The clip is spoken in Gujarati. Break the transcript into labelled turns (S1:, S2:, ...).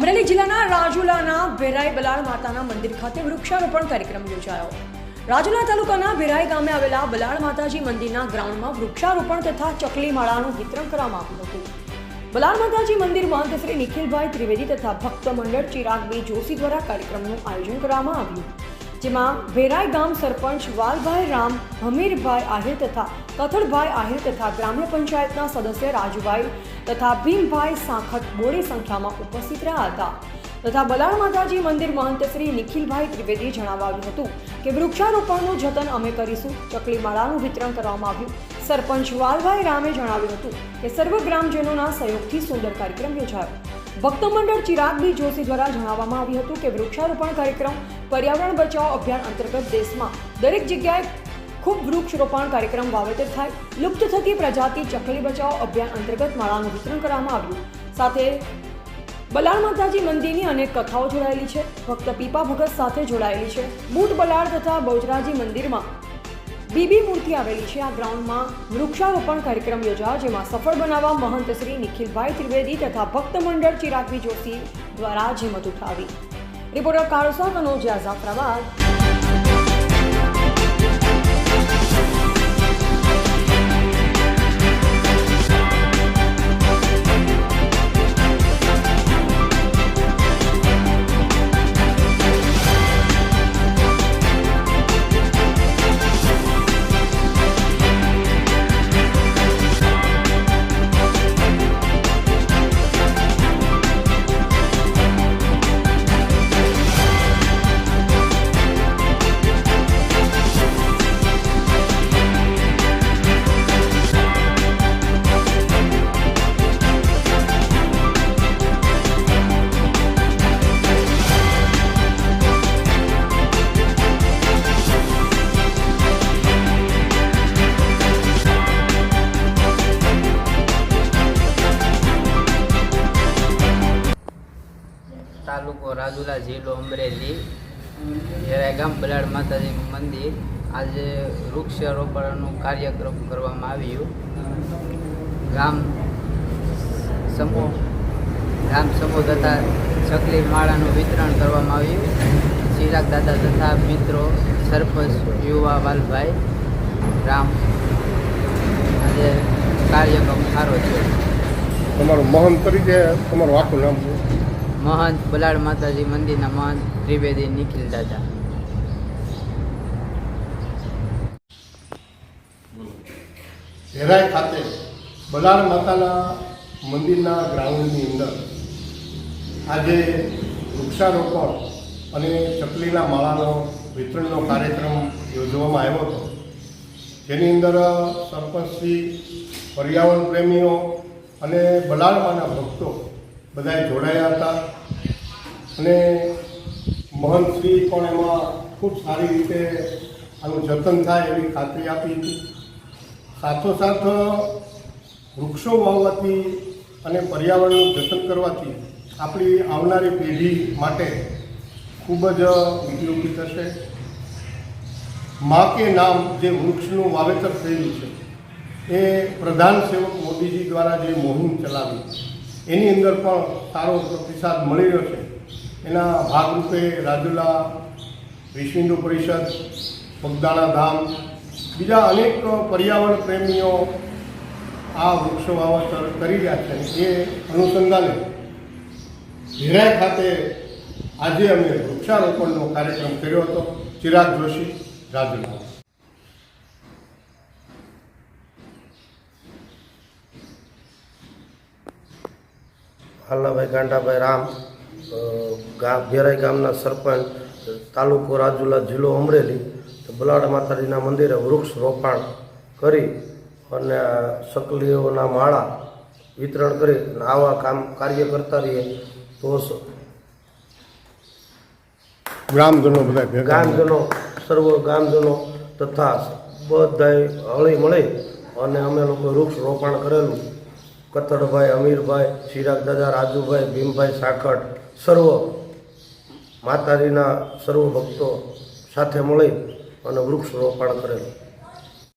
S1: અમરેલી જિલ્લાના રાજુલાના ભેરાઈ બલાળ માતાના મંદિર ખાતે વૃક્ષારોપણ કાર્યક્રમ યોજાયો. રાજુલા તાલુકાના ભેરાઈ ગામે આવેલા બલાળ માતાજી મંદિરના ગ્રાઉન્ડમાં વૃક્ષારોપણ તથા ચકલી માળાનું વિતરણ કરવામાં આવ્યું હતું. બલાળ માતાજી મંદિર મહંત શ્રી નિખિલભાઈ ત્રિવેદી તથા ભક્ત મંડળ ચિરાગભાઈ જોશી દ્વારા કાર્યક્રમનું આયોજન કરવામાં આવ્યું. જેમાં વેરાય ગામ સરપંચ વાલભાઈ રામ, હમીરભાઈ આહિર તથા કથળભાઈ આહિર તથા ગ્રામ્ય પંચાયતના સદસ્ય રાજુભાઈ તથા ભીમભાઈ સાખટ બોડી સંખ્યામાં ઉપસ્થિત રહ્યા હતા. તથા બલાળ માતાજી મંદિર મહંત શ્રી નિખિલભાઈ ત્રિવેદીએ જણાવ્યું હતું કે વૃક્ષારોપણનું જતન અમે કરીશું. ચકલી માળાનું વિતરણ કરવામાં આવ્યું. સરપંચ વાલભાઈ રામે જણાવ્યું હતું કે સર્વ ગ્રામજનોના સહયોગથી સુંદર કાર્યક્રમ યોજાયો. ભક્તમંડળ ચિરાગબી જોશી દ્વારા જણાવવામાં આવ્યું હતું કે વૃક્ષારોપણ કાર્યક્રમ પર્યાવરણ બચાવ અભિયાન અંતર્ગત દેશમાં દરેક જગ્યાએ ખૂબ વૃક્ષરોપણ કાર્યક્રમ વાવેતર થાય. લુપ્ત થતી પ્રજાતિ ચકલી બચાવ અભિયાન અંતર્ગત માળાનું વિતરણ કરવામાં આવ્યું. સાથે બલાળ માતાજી મંદિરની અનેક કથાઓ જોડાયેલી છે. ફક્ત પીપા ભગત સાથે જોડાયેલી છે. બુટ બલાળ તથા બહુજરાજી મંદિરમાં બીબી મૂર્તિ આવેલી છે. આ ગ્રાઉન્ડમાં વૃક્ષારોપણ કાર્યક્રમ યોજાયો, જેમાં સફળ બનાવવા મહંત શ્રી નિખિલભાઈ ત્રિવેદી તથા ભક્ત મંડળ ચિરાગવી જોશી દ્વારા જેમત ઉઠાવી. રિપોર્ટર કાળુસા કનોજિયા જાફરાબાદ
S2: તાલુકો રાજુલા જિલ્લો અમરેલી. જ્યારે ગામ બલાડ માતાજી મંદિર આજે વૃક્ષારોપણનું કાર્યક્રમ કરવામાં આવ્યું. ગામ સમૂહ ગામ સમૂહ તથા ચકલી માળાનું વિતરણ કરવામાં આવ્યું. ચિરાગ દાદા તથા મિત્રો, સરપંચ, યુવા, વાલભાઈ, રામ. આજે કાર્યક્રમ સારો છે.
S3: તમારું મહંત તરીકે તમારું આખું નામ શું?
S2: મહંત બલાડ માતાજી મંદિરના મહંત ત્રિવેદી નિખિલ દાદા.
S3: હેરાય ખાતે બલાળ માતાના મંદિરના ગ્રાઉન્ડની અંદર આજે વૃક્ષારોપણ અને ચકલીના માળાનો વિતરણનો કાર્યક્રમ યોજવામાં આવ્યો હતો. જેની અંદર સરપંચશ્રી, પર્યાવરણ પ્રેમીઓ અને બલાડમાના ભક્તો બધાએ જોડાયા હતા. અને મહંતશ્રી પણ એમાં ખૂબ સારી રીતે આનું જતન થાય એવી ખાતરી આપી હતી. સાથોસાથ વૃક્ષો વાવવાથી અને પર્યાવરણનું જતન કરવાથી આપણી આવનારી પેઢી માટે ખૂબ જ ઉપયોગી થશે. મા કે નામ જે વૃક્ષનું વાવેતર થયેલું છે, એ પ્રધાન સેવક મોદીજી દ્વારા જે મોહિમ ચલાવી એની અંદર પણ સારો પ્રતિસાદ મળી રહ્યો છે. એના ભાગરૂપે રાજુલા વિશ્વ પરિષદ, પગદાણા ધામ, બીજા અનેક પર્યાવરણ પ્રેમીઓ આ વૃક્ષો વાવેતર કરી રહ્યા છે. એ અનુસંધાને ભેરાઈ ખાતે આજે અમે વૃક્ષારોપણનો કાર્યક્રમ કર્યો હતો. ચિરાગ જોશી, રાજુલા.
S4: હાલાભાઈ ગાંડાભાઈ રામ ગામ ભેરાઈ ગામના સરપંચ તાલુકો રાજુલા જિલ્લો અમરેલી તો બલાડ માતાજીના મંદિરે વૃક્ષ રોપાણ કરી અને સકલીઓના માળા વિતરણ કરી અને આવા કામ કાર્ય કરતા રહીએ. તો
S3: ગ્રામજનો બધા
S4: ગામજનો સર્વ ગામજનો તથા બધાય હળી મળી અને અમે લોકો વૃક્ષ રોપાણ કરેલું. કતરભાઈ અમીરભાઈ, ચિરાગ દાદા, રાજુભાઈ, ભીમભાઈ સાખટ સર્વ માતાજીના સર્વ ભક્તો સાથે મળી અને વૃક્ષ રોપાણ કરેલું.